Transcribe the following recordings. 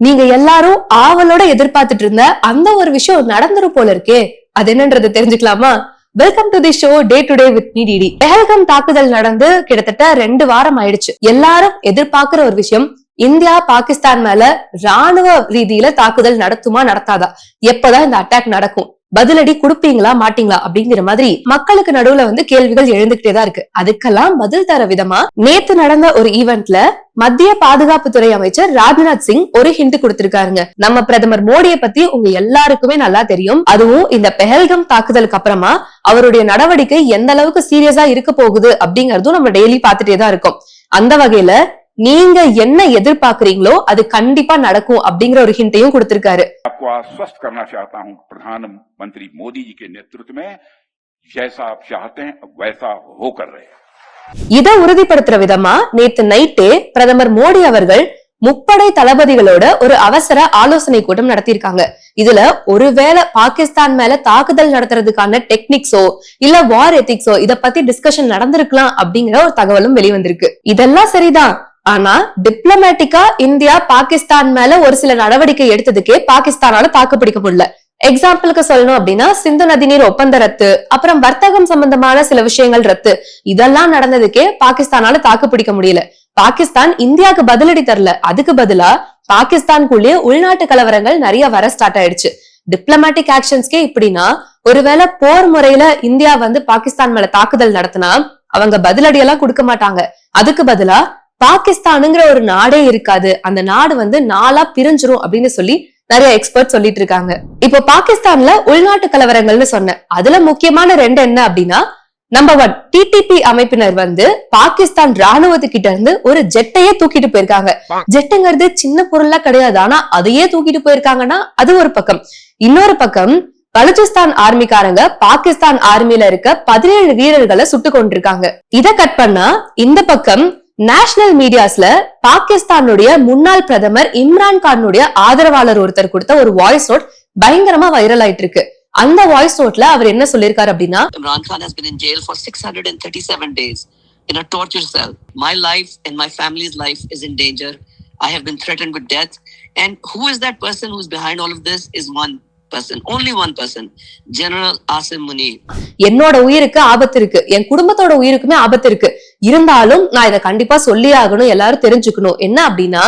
நீங்க எல்லாரும் ஆவலோட எதிர்பார்த்துட்டு இருந்த அந்த ஒரு விஷயம் நடந்துரும் போல இருக்கே. அது என்னன்றது தெரிஞ்சுக்கலாமா? Welcome to the show day to day with me DD Pahalgam தாக்குதல் நடந்து கிட்டத்தட்ட ரெண்டு வாரம் ஆயிடுச்சு. எல்லாரும் எதிர்பார்க்கிற ஒரு விஷயம் இந்தியா பாகிஸ்தான் மேல ராணுவ ரீதியில தாக்குதல் நடத்துமா நடத்தாதா? எப்பதான் இந்த அட்டாக் நடக்கும்? பதிலடி கொடுப்பீங்களா மாட்டீங்களா அப்படிங்கிற மாதிரி மக்களுக்கு நடுவுல வந்து கேள்விகள் எழுந்துகிட்டே தான் இருக்கு. அதுக்கெல்லாம் பதில் தர விதமா நேத்து நடந்த ஒரு ஈவென்ட்ல மத்திய பாதுகாப்புத்துறை அமைச்சர் ராஜ்நாத் சிங் ஒரு ஹிண்ட் கொடுத்திருக்காருங்க. நம்ம பிரதமர் மோடியை பத்தி உங்க எல்லாருக்குமே நல்லா தெரியும். அதுவும் இந்த பெஹல்கம் தாக்குதலுக்கு அப்புறமா அவருடைய நடவடிக்கை எந்த அளவுக்கு சீரியஸா இருக்க போகுது அப்படிங்கறதும் நம்ம டெய்லி பாத்துட்டே தான் இருக்கோம். அந்த வகையில நீங்க என்ன எதிர்பார்க்கறீங்களோ அது கண்டிப்பா நடக்கும் அப்படிங்கிற ஒரு ஹிண்ட்டையும் கொடுத்திருக்காரு आपको आश्वस्त करना चाहता हूं प्रधानमंत्री मोदी जी के नेतृत्व में जैसा आप चाहते हैं वैसा होकर रहे இதை உறுதிப்படுத்துற விதமா நேத்து நைட்டே பிரதமர் மோடி அவர்கள் முப்படை தளபதிகளோட ஒரு அவசர ஆலோசனை கூட்டம் நடத்தியிருக்காங்க இதுல ஒருவேளை பாகிஸ்தான் மேல தாக்குதல் நடத்துறதுக்கான டெக்னிக்ஸோ இல்ல வார் எத்திக்ஸோ இத பத்தி டிஸ்கஷன் நடந்திருக்கலாம் அப்படிங்கிற ஒரு தகவலும் வெளிவந்திருக்கு இதெல்லாம் சரிதான் ஆனா டிப்ளமேட்டிக்கா இந்தியா பாகிஸ்தான் மேல ஒரு சில நடவடிக்கை எடுத்ததுக்கே பாகிஸ்தானால தாக்கு பிடிக்க முடியல எக்ஸாம்பிளுக்கு சொல்லணும் அப்படின்னா சிந்து நதிநீர் ஒப்பந்த ரத்து அப்புறம் வர்த்தகம் சம்பந்தமான சில விஷயங்கள் ரத்து. இதெல்லாம் நடந்ததுக்கே பாகிஸ்தானால தாக்கு பிடிக்க முடியல. பாகிஸ்தான் இந்தியாவுக்கு பதிலடி தரல. அதுக்கு பதிலா பாகிஸ்தானுக்குள்ளேயே உள்நாட்டு கலவரங்கள் நிறைய வர ஸ்டார்ட் ஆயிடுச்சு. டிப்ளமேட்டிக் ஆக்ஷன்ஸ்க்கே இப்படின்னா ஒருவேளை போர் முறையில இந்தியா வந்து பாகிஸ்தான் மேல தாக்குதல் நடத்தினா அவங்க பதிலடி எல்லாம் கொடுக்க மாட்டாங்க. அதுக்கு பதிலா பாகிஸ்தானுங்கிற ஒரு நாடே இருக்காது. அந்த நாடு வந்து நாளா பிரிஞ்சிரும் அப்படின்னு சொல்லி நிறைய எக்ஸ்பர்ட் சொல்லிட்டு இருக்காங்க. இப்போ பாகிஸ்தான்ல உள்நாட்டு கலவரங்கள்னு சொன்னேன். அதுல முக்கியமான ரெண்டு என்ன அப்படின்னா நம்பர் ஒன் டிடிபி அமைப்பினர் வந்து பாகிஸ்தான் ராணுவத்துக்கிட்ட இருந்து ஒரு ஜெட்டையே தூக்கிட்டு போயிருக்காங்க. ஜெட்டுங்கிறது சின்ன பொருள்லாம் கிடையாது. ஆனா அதையே தூக்கிட்டு போயிருக்காங்கன்னா அது ஒரு பக்கம். இன்னொரு பக்கம் பலுச்சிஸ்தான் ஆர்மிக்காரங்க பாகிஸ்தான் ஆர்மியில இருக்க பதினேழு வீரர்களை சுட்டு கொண்டிருக்காங்க இத கட் பண்ணா இந்த பக்கம் நேஷனல் மீடியாஸ்ல பாகிஸ்தானுடைய முன்னாள் பிரதமர் இம்ரான் கானுடைய ஆதரவாளர் ஒருத்தர் கொடுத்த ஒரு வாய்ஸ் நோட் பயங்கரமா வைரல் ஆயிட்டு இருக்கு அந்த வாய்ஸ் நோட்ல அவர் என்ன சொல்லிருக்காரு அப்படின்னா Imran Khan has been in jail for 637 days in a torture cell. My life and my family's life is in danger. I have been threatened with death. And who is that person who's behind all of this? Is one person only one person general Asim Munir என்னோட உயிருக்கு ஆபத்து இருக்கு. என் குடும்பத்தோட உயிருக்குமே ஆபத்து இருக்கு. இருந்தாலும் நான் இதை கண்டிப்பா சொல்லி ஆகணும் எல்லாரும் தெரிஞ்சுக்கணும். என்ன அப்படின்னா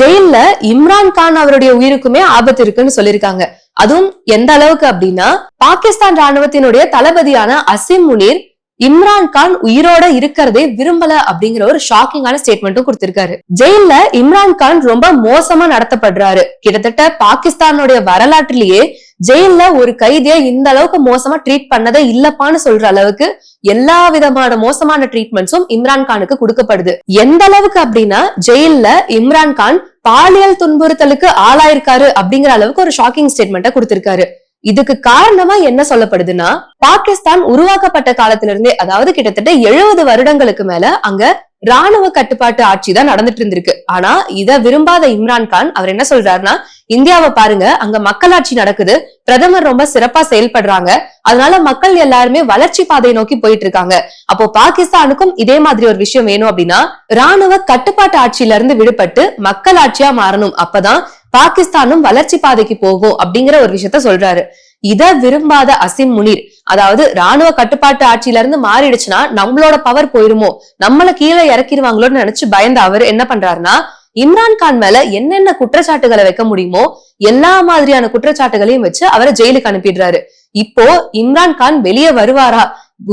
ஜெயில்ல இம்ரான் கான் அவருடைய உயிருக்குமே ஆபத்து இருக்குன்னு சொல்லியிருக்காங்க. அதுவும் எந்த அளவுக்கு அப்படின்னா பாகிஸ்தான் ராணுவத்தினுடைய தளபதியான அசிம் முனீர் இம்ரான் கான் உயிரோட இருக்கிறதே விரும்பல அப்படிங்கிற ஒரு ஷாக்கிங்கான ஸ்டேட்மெண்ட்டும் கொடுத்திருக்காரு. ஜெயில்ல இம்ரான் கான் ரொம்ப மோசமா நடத்தப்படுறாரு. கிட்டத்தட்ட பாகிஸ்தானுடைய வரலாற்றிலேயே ஜெயில்ல ஒரு கைதிய இந்த அளவுக்கு மோசமா ட்ரீட் பண்ணதே இல்லப்பான்னு சொல்ற அளவுக்கு எல்லா விதமான மோசமான ட்ரீட்மெண்ட்ஸும் இம்ரான் கானுக்கு கொடுக்கப்படுது. எந்த அளவுக்கு அப்படின்னா ஜெயில்ல இம்ரான் கான் பாலியல் துன்புறுத்தலுக்கு ஆளாயிருக்காரு அப்படிங்கிற அளவுக்கு ஒரு ஷாக்கிங் ஸ்டேட்மெண்ட்டை கொடுத்திருக்காரு. இதுக்கு காரணமா என்ன சொல்லப்படுதுன்னா பாகிஸ்தான் உருவாக்கப்பட்ட காலத்திலிருந்தே அதாவது கிட்டத்தட்ட எழுபது வருடங்களுக்கு மேல அங்க ராணுவ கட்டுப்பாட்டு ஆட்சி தான் நடந்துட்டு இருந்திருக்கு. ஆனா இத விரும்பாத இம்ரான் கான் அவர் என்ன சொல்றாருன்னா இந்தியாவை பாருங்க அங்க மக்களாட்சி நடக்குது பிரதமர் ரொம்ப சிறப்பா செயல்படுறாங்க அதனால மக்கள் எல்லாருமே வளர்ச்சி பாதையை நோக்கி போயிட்டு இருக்காங்க. அப்போ பாகிஸ்தானுக்கும் இதே மாதிரி ஒரு விஷயம் வேணும் அப்படின்னா ராணுவ கட்டுப்பாட்டு ஆட்சியில இருந்து விடுபட்டு மக்களாட்சியா மாறணும். அப்பதான் பாகிஸ்தானும் வளர்ச்சி பாதைக்கு போகும் அப்படிங்கிற ஒரு விஷயத்த சொல்றாரு. இத விரும்பாத அசிம் முனீர் அதாவது ராணுவ கட்டுப்பாட்டு ஆட்சியில இருந்து மாறிடுச்சுன்னா நம்மளோட பவர் போயிருமோ? நம்மள கீழே இறக்கிடுவாங்களோன்னு நினைச்சு பயந்த அவர் என்ன பண்றாருன்னா இம்ரான் கான் மேல என்னென்ன குற்றச்சாட்டுகளை வைக்க முடியுமோ எல்லா மாதிரியான குற்றச்சாட்டுகளையும் வச்சு அவரை ஜெயிலுக்கு அனுப்பிடுறாரு. இப்போ இம்ரான் கான் வெளியே வருவாரா?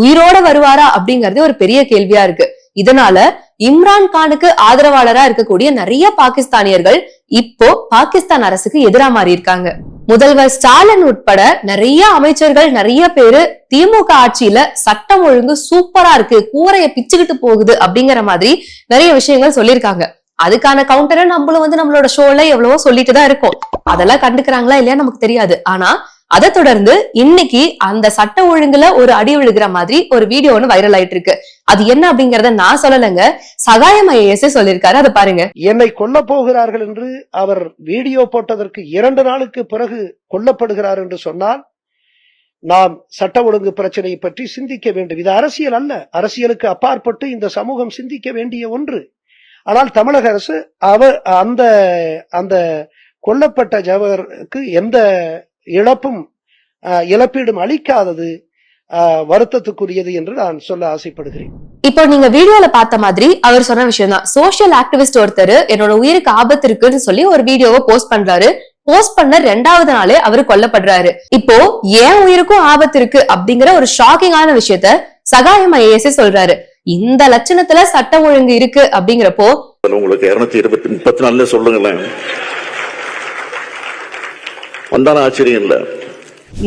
உயிரோட வருவாரா அப்படிங்கறது ஒரு பெரிய கேள்வியா இருக்கு. இதனால இம்ரான் கானுக்கு ஆதரவாளரா இருக்கக்கூடிய நிறைய பாகிஸ்தானியர்கள் இப்போ பாகிஸ்தான் அரசுக்கு எதிரா மாறி இருக்காங்க முதல்வர் ஸ்டாலின் உட்பட நிறைய அமைச்சர்கள் நிறைய பேரு திமுக ஆட்சியில சட்டம் ஒழுங்கு சூப்பரா இருக்கு கூரைய பிச்சுக்கிட்டு போகுது அப்படிங்கிற மாதிரி நிறைய விஷயங்கள் சொல்லியிருக்காங்க. அதுக்கான கவுண்டரை நம்மளும் வந்து நம்மளோட ஷோல எவ்வளவோ சொல்லிட்டு தான் இருக்கோம். அதெல்லாம் கண்டுக்கிறாங்களா இல்லையா நமக்கு தெரியாது. ஆனா அதை தொடர்ந்து இன்னைக்கு அந்த சட்ட ஒழுங்குல ஒரு அடி விழுகிற மாதிரி ஒரு வீடியோ ஒன்று வைரல் ஆயிட்டு இருக்கு. அது என்ன அப்படிங்கறத நான் சொல்லலைங்க. சகாயம் ஐஏஎஸ் சொல்லியிருக்காரு. அதை பாருங்க. என்னை கொல்ல போகிறார்கள் என்று அவர் வீடியோ போட்டதற்கு இரண்டு நாளுக்கு பிறகு கொல்லப்படுகிறார் என்று சொன்னால் நாம் சட்ட ஒழுங்கு பிரச்சனையை பற்றி சிந்திக்க வேண்டும். இது அரசியல் அல்ல. அரசியலுக்கு அப்பாற்பட்டு இந்த சமூகம் சிந்திக்க வேண்டிய ஒன்று. ஆனால் தமிழக அரசு அவர் அந்த அந்த கொல்லப்பட்ட ஜவருக்கு எந்த இழப்பும் இழப்பீடும் அளிக்காதது வருத்தத்துக்குரியது என்று நான் சொல்ல ஆசைப்படுகிறேன். இப்போ நீங்க வீடியோல பார்த்த மாதிரி அவர் சொன்ன விஷயம் தான் சோஷியல் ஆக்டிவிஸ்ட் ஒருத்தர் என்னோட உயிருக்கு ஆபத்து இருக்குன்னு சொல்லி ஒரு வீடியோவை போஸ்ட் பண்றாரு. போஸ்ட் பண்ண ரெண்டாவது நாளே அவரு கொல்லப்படுறாரு. இப்போ ஏன் உயிருக்கும் ஆபத்து இருக்கு அப்படிங்கிற ஒரு ஷாக்கிங்கான விஷயத்த சகாயம் ஐஏஎஸ் சொல்றாரு. இந்த லட்சணத்துல சட்டம் ஒழுங்கு இருக்கு அப்படிங்கிறப்போ உங்களுக்கு இருநூத்தி இருபத்தி முப்பத்தி நாலுல சொல்லுங்களேன். வந்தாலும் ஆச்சரியம் இல்ல.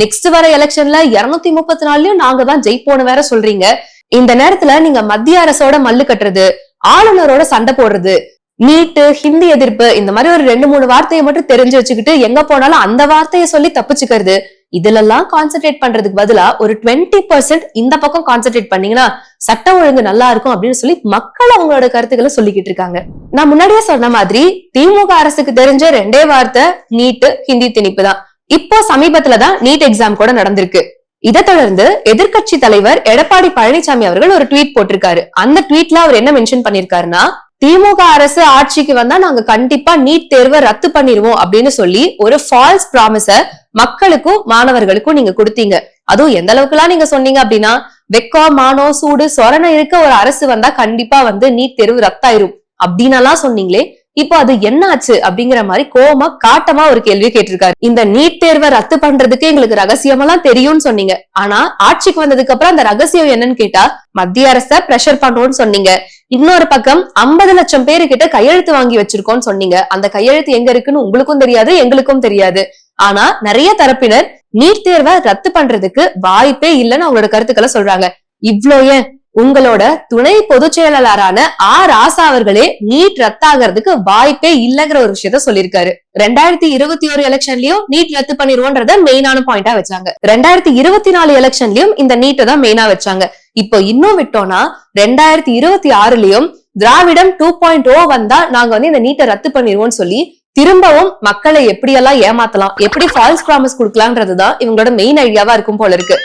நெக்ஸ்ட் வர எலெக்ஷன்ல இருநூத்தி முப்பத்தி நாலுலயும் நாங்க தான் ஜெயிப்போன்னு வேற சொல்றீங்க. இந்த நேரத்துல நீங்க மத்திய அரசோட மல்லு கட்டுறது ஆளுநரோட சண்டை போடுறது நீட்டு ஹிந்தி எதிர்ப்பு இந்த மாதிரி ஒரு ரெண்டு மூணு வார்த்தையை மட்டும் தெரிஞ்சு வச்சுக்கிட்டு எங்க போனாலும் அந்த வார்த்தையை சொல்லி தப்பிச்சுக்கிறது இதுலெல்லாம் கான்சென்ட்ரேட் பண்றதுக்கு பதிலா ஒரு டுவெண்ட்டி பர்சன்ட் இந்த பக்கம் கான்சென்ட்ரேட் பண்ணீங்கன்னா சட்டம் ஒழுங்கு நல்லா இருக்கும் அப்படின்னு சொல்லி மக்கள் அவங்களோட கருத்துக்களை சொல்லிக்கிட்டு இருக்காங்க. நான் முன்னாடியே சொன்ன மாதிரி திமுக அரசுக்கு தெரிஞ்ச ரெண்டே வார்த்தை நீட்டு ஹிந்தி திணிப்பு தான். இப்போ சமீபத்துல தான் நீட் எக்ஸாம் கூட நடந்திருக்கு. இதை தொடர்ந்து எதிர்க்கட்சி தலைவர் எடப்பாடி பழனிசாமி அவர்கள் ஒரு ட்வீட் போட்டிருக்காரு. அந்த ட்வீட்ல அவர் என்ன மென்ஷன் பண்ணிருக்காருன்னா திமுக அரசு ஆட்சிக்கு வந்தா நாங்க கண்டிப்பா நீட் தேர்வை ரத்து பண்ணிருவோம் அப்படின்னு சொல்லி ஒரு ஃபால்ஸ் ப்ராமிஸ மக்களுக்கும் மாணவர்களுக்கும் நீங்க கொடுத்தீங்க. அதுவும் எந்த அளவுக்குலாம் நீங்க சொன்னீங்க அப்படின்னா வெக்கம் மானம் சூடு சொரணம் இருக்க ஒரு அரசு வந்தா கண்டிப்பா வந்து நீட் தேர்வு ரத்தாயிரும் அப்படின்னு எல்லாம் சொன்னீங்களே இப்போ அது என்ன ஆச்சு அப்படிங்கிற மாதிரி கோவமா காட்டமா ஒரு கேள்வி கேட்டிருக்காரு. இந்த நீட் தேர்வை ரத்து பண்றதுக்கு எங்களுக்கு ரகசியமெல்லாம் தெரியும்னு சொன்னீங்க. ஆனா ஆட்சிக்கு வந்ததுக்கு அப்புறம் அந்த ரகசியம் என்னன்னு கேட்டா மத்திய அரச பிரஷர் பண்றோம்னு சொன்னீங்க. இன்னொரு பக்கம் 50 லட்சம் பேரு கிட்ட கையெழுத்து வாங்கி வச்சிருக்கோம்னு சொன்னீங்க. அந்த கையெழுத்து எங்க இருக்குன்னு உங்களுக்கும் தெரியாது எங்களுக்கும் தெரியாது. ஆனா நிறைய தரப்பினர் நீட் தேர்வை ரத்து பண்றதுக்கு வாய்ப்பே இல்லைன்னு அவங்களோட கருத்துக்களை சொல்றாங்க. இவ்ளோ ஏன்? உங்களோட துணை பொதுச் செயலாளரான ஆர் ஆசா அவர்களே நீட் ரத்தாகிறதுக்கு வாய்ப்பே இல்லைங்கிற ஒரு விஷயத்த சொல்லியிருக்காரு. ரெண்டாயிரத்தி இருபத்தி ஒரு எலெக்ஷன்லயும் நீட் ரத்து பண்ணிருவோன்றத மெயினான பாயிண்டா வச்சாங்க. ரெண்டாயிரத்தி இருபத்தி நாலு எலெக்ஷன்லயும் இந்த நீட்டை தான் மெயினா வச்சாங்க. இப்போ இன்னும் விட்டோம்னா ரெண்டாயிரத்தி இருபத்தி ஆறுலயும் திராவிடம் டூ பாயிண்ட் ஓ வந்தா நாங்க வந்து இந்த நீட்டை ரத்து பண்ணிடுவோம்னு சொல்லி திரும்பவும் மக்களை எப்படியெல்லாம் ஏமாத்தலாம் எப்படி ஃபால்ஸ் ப்ராமிஸ் கொடுக்கலாம்ன்றதுதான் இவங்களோட மெயின் ஐடியாவா இருக்கும் போல இருக்கு.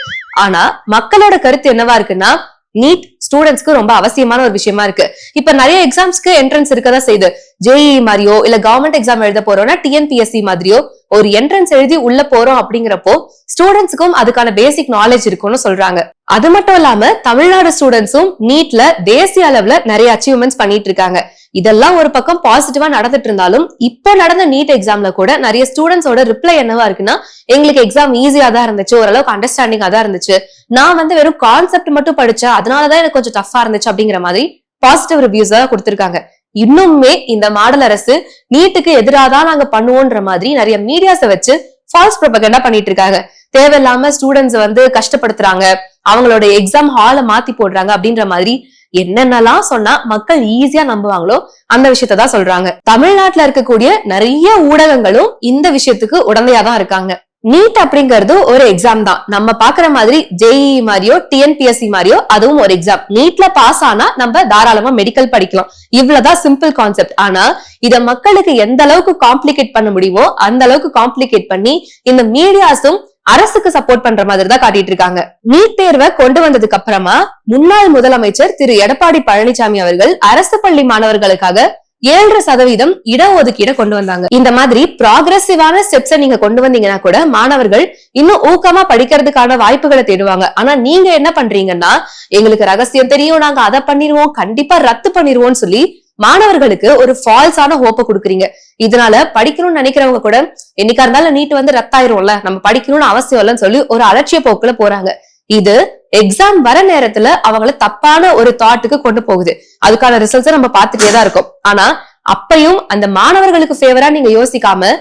ஆனா மக்களோட கருத்து என்னவா இருக்குன்னா நீட் ஸ்டூடெண்ட்ஸ்க்கு ரொம்ப அவசியமான ஒரு விஷயமா இருக்கு. இப்ப நிறைய எக்ஸாம்ஸ்க்கு என்ட்ரன்ஸ் இருக்கதான் செய்யுது. ஜேஇ மாதிரியோ இல்ல கவர்மெண்ட் எக்ஸாம் எழுத போறோம்னா டிஎன்பிஎஸ்சி மாதிரியோ ஒரு என்ட்ரன்ஸ் எழுதி உள்ள போறோம் அப்படிங்கிறப்போ ஸ்டூடெண்ட்ஸுக்கும் அதுக்கான பேசிக் நாலேஜ் இருக்கும்னு சொல்றாங்க. அது மட்டும் இல்லாம தமிழ்நாடு ஸ்டூடெண்ட்ஸும் நீட்ல தேசிய அளவுல நிறைய அச்சீவ்மெண்ட்ஸ் பண்ணிட்டு இருக்காங்க. இதெல்லாம் ஒரு பக்கம் பாசிட்டிவா நடந்துட்டு இருந்தாலும் இப்போ நடந்த நீட் எக்ஸாம்ல கூட நிறைய ஸ்டூடெண்ட்ஸோட ரிப்ளை என்னவா இருக்குன்னா எங்களுக்கு எக்ஸாம் ஈஸியா தான் இருந்துச்சு ஓரளவுக்கு அண்டர்ஸ்டாண்டிங்கா தான் இருந்துச்சு. நான் வந்து வெறும் கான்செப்ட் மட்டும் படிச்சேன் அதனாலதான் எனக்கு கொஞ்சம் டஃபா இருந்துச்சு அப்படிங்கிற மாதிரி பாசிட்டிவ் ரிவ்யூஸ் தான் கொடுத்திருக்காங்க. இன்னுமே இந்த மாடல் அரசு நீட்டுக்கு எதிராக தான் நாங்க பண்ணுவோன்ற மாதிரி நிறைய மீடியாஸை வச்சு ஃபால்ஸ் ப்ரொபகண்டா பண்ணிட்டு இருக்காங்க. தேவையில்லாம ஸ்டூடெண்ட்ஸ் வந்து கஷ்டப்படுத்துறாங்க. அவங்களோட எக்ஸாம் ஹாலை மாத்தி போடுறாங்க அப்படின்ற மாதிரி என்னென்னலாம் சொன்னா மக்கள் ஈஸியா நம்புவாங்களோ அந்த விஷயத்த தான் சொல்றாங்க. தமிழ்நாட்டுல இருக்கக்கூடிய நிறைய ஊடகங்களும் இந்த விஷயத்துக்கு உடந்தையா தான் இருக்காங்க. நீட் அப்படிங்கிறது ஒரு எக்ஸாம் தான். நம்ம பாக்குற மாதிரி ஜேஇ மாதிரியோ டிஎன்பிஎஸ்சி மாதிரியோ அதுவும் ஒரு எக்ஸாம் நீட்ல பாஸ் ஆனா நம்ம தாராளமா மெடிக்கல் படிக்கலாம். இவ்வளவுதான் சிம்பிள் கான்செப்ட் ஆனா இத மக்களுக்கு எந்த அளவுக்கு காம்ப்ளிகேட் பண்ண முடியுமோ அந்த அளவுக்கு காம்ப்ளிகேட் பண்ணி இந்த மீடியாஸும் அரசுக்கு சப்போர்ட் பண்ற மாதிரி தான் காட்டிட்டு இருக்காங்க. நீட் தேர்வை கொண்டு வந்ததுக்கு அப்புறமா முன்னாள் முதலமைச்சர் திரு எடப்பாடி பழனிசாமி அவர்கள் அரசு பள்ளி மாணவர்களுக்காக ஏழரை சதவீதம் இடஒதுக்கீடை கொண்டு வந்தாங்க. இந்த மாதிரி ப்ராகிரசிவான ஸ்டெப்ஸை நீங்க கொண்டு வந்தீங்கன்னா கூட மாணவர்கள் இன்னும் ஊக்கமா படிக்கிறதுக்கான வாய்ப்புகளை தேடுவாங்க. ஆனா நீங்க என்ன பண்றீங்கன்னா எங்களுக்கு ரகசியம் தெரியும் நாங்க அதை பண்ணிருவோம் கண்டிப்பா ரத்து பண்ணிடுவோம்னு சொல்லி மாணவர்களுக்கு ஒரு ஃபால்ஸான ஹோப்பை கொடுக்குறீங்க. இதனால படிக்கணும்னு நினைக்கிறவங்க கூட என்னைக்கா இருந்தாலும் நீட் வந்து ரத்தாயிரும்ல நம்ம படிக்கணும்னு அவசியம் இல்லைன்னு சொல்லி ஒரு அலட்சிய போக்குல போறாங்க. இது எக்ஸாம் வர நேரத்துல அவங்கள தப்பான ஒரு தாட்டுக்கு கொண்டு போகுது. அதுக்கான ரிசல்ட்ஸ் நம்ம பார்த்துட்டே தான் இருக்கும். ஆனா அப்பையும் அந்த மாணவர்களுக்கு ஃபேவரா நீங்க யோசிக்காம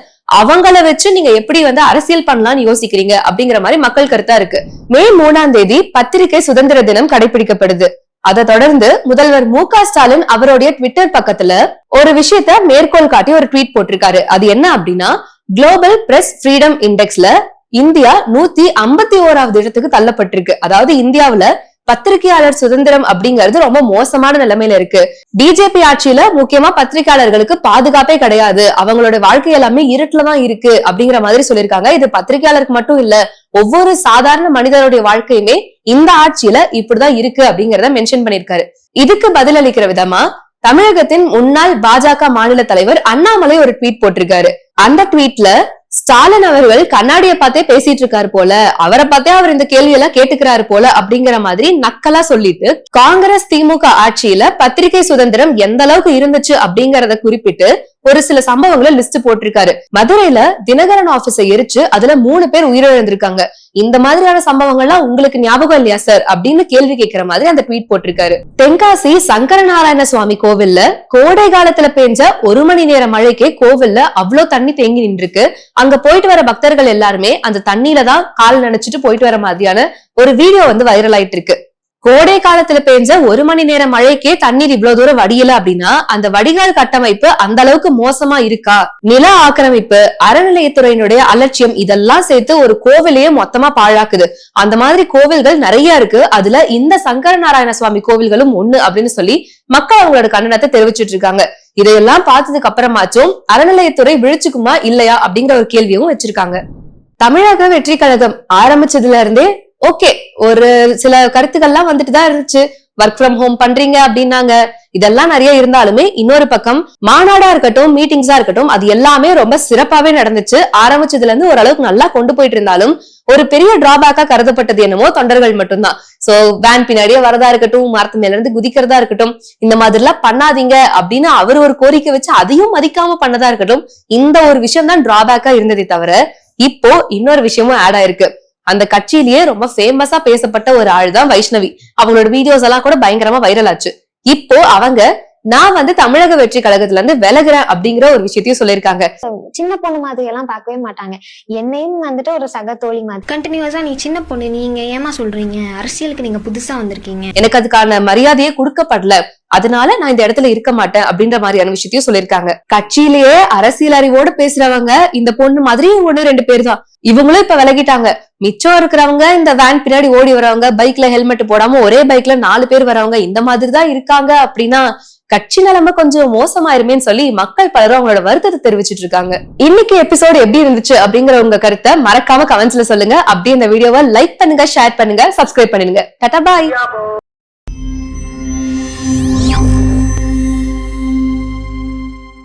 அவங்கள வச்சு நீங்க எப்படி வந்து அரசியல் பண்ணலாம்னு யோசிக்கிறீங்க அப்படிங்கிற மாதிரி மக்கள் கருத்தா இருக்கு. மே மூணாம் தேதி பத்திரிகை சுதந்திர தினம் கடைபிடிக்கப்படுது. அதை தொடர்ந்து முதல்வர் மு க ஸ்டாலின் அவருடைய ட்விட்டர் பக்கத்துல ஒரு விஷயத்த மேற்கோள் காட்டி ஒரு ட்வீட் போட்டிருக்காரு. அது என்ன அப்படின்னா குளோபல் பிரஸ் ஃப்ரீடம் இண்டெக்ஸ்ல இந்தியா நூத்தி ஐம்பத்தி ஓராவது இடத்துக்கு தள்ளப்பட்டிருக்கு. அதாவது இந்தியாவுல பத்திரிகையாளர் சுதந்திரம் அப்படிங்கிறது ரொம்ப மோசமான நிலைமையில இருக்கு. பிஜேபி ஆட்சியில முக்கியமா பத்திரிகையாளர்களுக்கு பாதுகாப்பே கிடையாது. அவங்களோட வாழ்க்கை எல்லாமே இருட்டுலதான் இருக்கு அப்படிங்கிற மாதிரி சொல்லியிருக்காங்க. இது பத்திரிகையாளருக்கு மட்டும் இல்ல ஒவ்வொரு சாதாரண மனிதருடைய வாழ்க்கையுமே இந்த ஆட்சியில இப்படிதான் இருக்கு அப்படிங்கறத மென்ஷன் பண்ணிருக்காரு இதுக்கு பதிலளிக்கிற விதமா தமிழகத்தின் முன்னாள் பாஜக மாநில தலைவர் அண்ணாமலை ஒரு ட்வீட் போட்டிருக்காரு. அந்த ட்வீட்ல ஸ்டாலின் அவர்கள் கண்ணாடியை பார்த்தே பேசிட்டு இருக்காரு போல. அவரை பார்த்தே அவர் இந்த கேள்வி எல்லாம் கேட்டுக்கிறாரு போல அப்படிங்கிற மாதிரி நக்கலா சொல்லிட்டு காங்கிரஸ் திமுக ஆட்சியில பத்திரிகை சுதந்திரம் எந்த அளவுக்கு இருந்துச்சு அப்படிங்கறத குறிப்பிட்டு ஒரு சில சம்பவங்களை லிஸ்ட் போட்டிருக்காரு. மதுரையில தினகரன் ஆபீஸ எரிச்சு அதுல மூணு பேர் உயிரிழந்திருக்காங்க. இந்த மாதிரியான சம்பவங்கள்லாம் உங்களுக்கு ஞாபகம் இல்லையா சார் அப்படின்னு கேள்வி கேட்கிற மாதிரி அந்த ட்வீட் போட்டிருக்காரு. தென்காசி சங்கர நாராயண சுவாமி கோவில்ல கோடை காலத்துல பெஞ்ச ஒரு மணி நேர மழைக்கே கோவில்ல அவ்வளவு தண்ணி தேங்கி நின்றுருக்கு. அங்க போயிட்டு வர பக்தர்கள் எல்லாருமே அந்த தண்ணியில தான் கால் நினைச்சிட்டு போயிட்டு வர மாதிரியான ஒரு வீடியோ வந்து வைரல் ஆயிட்டு இருக்கு கோடை காலத்துல பெஞ்ச ஒரு மணி நேர மழைக்கே தண்ணீர் இவ்வளவு தூரம் வடியல அப்படின்னா அந்த வடிகால் கட்டமைப்பு அந்த அளவுக்கு மோசமா இருக்கா? நில ஆக்கிரமிப்பு அறநிலையத்துறையினுடைய அலட்சியம் இதெல்லாம் சேர்த்து ஒரு கோவிலையே மொத்தமா பாழாக்குது. அந்த மாதிரி கோவில்கள் நிறைய இருக்கு. அதுல இந்த சங்கர நாராயண சுவாமி கோவில்களும் ஒண்ணு அப்படின்னு சொல்லி மக்கள் அவங்களோட கண்டனத்தை தெரிவிச்சிட்டு இருக்காங்க. இதையெல்லாம் பார்த்ததுக்கு அப்புறமாச்சும் அறநிலையத்துறை விழிச்சுக்குமா இல்லையா அப்படிங்கிற ஒரு கேள்வியும் வச்சிருக்காங்க. தமிழக வெற்றி கழகம் ஆரம்பிச்சதுல இருந்தே ஓகே ஒரு சில கருத்துக்கள்லாம் வந்துட்டு தான் இருந்துச்சு. ஒர்க் ஃப்ரம் ஹோம் பண்றீங்க அப்படின்னாங்க. இதெல்லாம் நிறைய இருந்தாலுமே இன்னொரு பக்கம் மாநாடா இருக்கட்டும் மீட்டிங்ஸா இருக்கட்டும் அது எல்லாமே ரொம்ப சிறப்பாவே நடந்துச்சு. ஆரம்பிச்சதுல இருந்து ஓரளவுக்கு நல்லா கொண்டு போயிட்டு இருந்தாலும் ஒரு பெரிய டிராபேக்கா கருதப்பட்டது என்னமோ தொண்டர்கள் மட்டும்தான். சோ வேன் பின்னாடியே வரதா இருக்கட்டும் மரத்து மேல இருந்து குதிக்கிறதா இருக்கட்டும் இந்த மாதிரி எல்லாம் பண்ணாதீங்க அப்படின்னு அவர் ஒரு கோரிக்கை வச்சு அதையும் மதிக்காம பண்ணதா இருக்கட்டும் இந்த ஒரு விஷயம் தான் டிராபேக்கா இருந்ததே தவிர இப்போ இன்னொரு விஷயமும் ஆட் ஆயிருக்கு. அந்த கட்சியிலேயே ரொம்ப ஃபேமஸா பேசப்பட்ட ஒரு ஆள் தான் வைஷ்ணவி. அவங்களோட வீடியோஸ் எல்லாம் கூட பயங்கரமா வைரல் ஆச்சு. இப்போ அவங்க நான் வந்து தமிழக வெற்றி கழகத்துல இருந்து விலகுறேன் அப்படிங்கிற ஒரு விஷயத்தையும் சொல்லியிருக்காங்க. சின்ன பொண்ணு மாதிரி எல்லாம் பார்க்கவே மாட்டாங்க. என்னையும் வந்துட்டு ஒரு சக தோழி மாதிரி. கண்டினியூஸா நீ சின்ன பொண்ணு நீங்க ஏமா சொல்றீங்க? அரசியலுக்கு நீங்க புதுசா வந்திருக்கீங்க. எனக்கு அதுக்கான மரியாதையே கொடுக்கப்படல. அதனால நான் இந்த இடத்துல இருக்க மாட்டேன் அப்படின்ற மாதிரியான விஷயத்தையும் சொல்லியிருக்காங்க. கட்சியிலேயே அரசியல் அறிவோடு பேசுறவங்க இந்த பொண்ணு மாதிரி ஒண்ணு ரெண்டு பேர் தான். இவங்களும் இப்ப விலகிட்டாங்க. மிச்சம் இருக்கிறவங்க இந்த வேன் பின்னாடி ஓடி வரவங்க பைக்ல ஹெல்மெட் போடாம ஒரே பைக்ல நாலு பேர் வரவங்க இந்த மாதிரி தான் இருக்காங்க அப்படின்னா கட்சி நிலைமை கொஞ்சம் மோசமாயிருமேன்னு சொல்லி மக்கள் பலரும் அவங்களோட வருத்தத்தை தெரிவிச்சிட்டு இருக்காங்க. இன்னைக்கு எபிசோடு எப்படி இருந்துச்சு அப்படிங்கிற உங்க கருத்தை மறக்காம கமெண்ட்ஸ்ல சொல்லுங்க. அப்படியே இந்த வீடியோவை லைக் பண்ணுங்க ஷேர் பண்ணுங்க சப்ஸ்கிரைப் பண்ணுங்க டாடா பாய்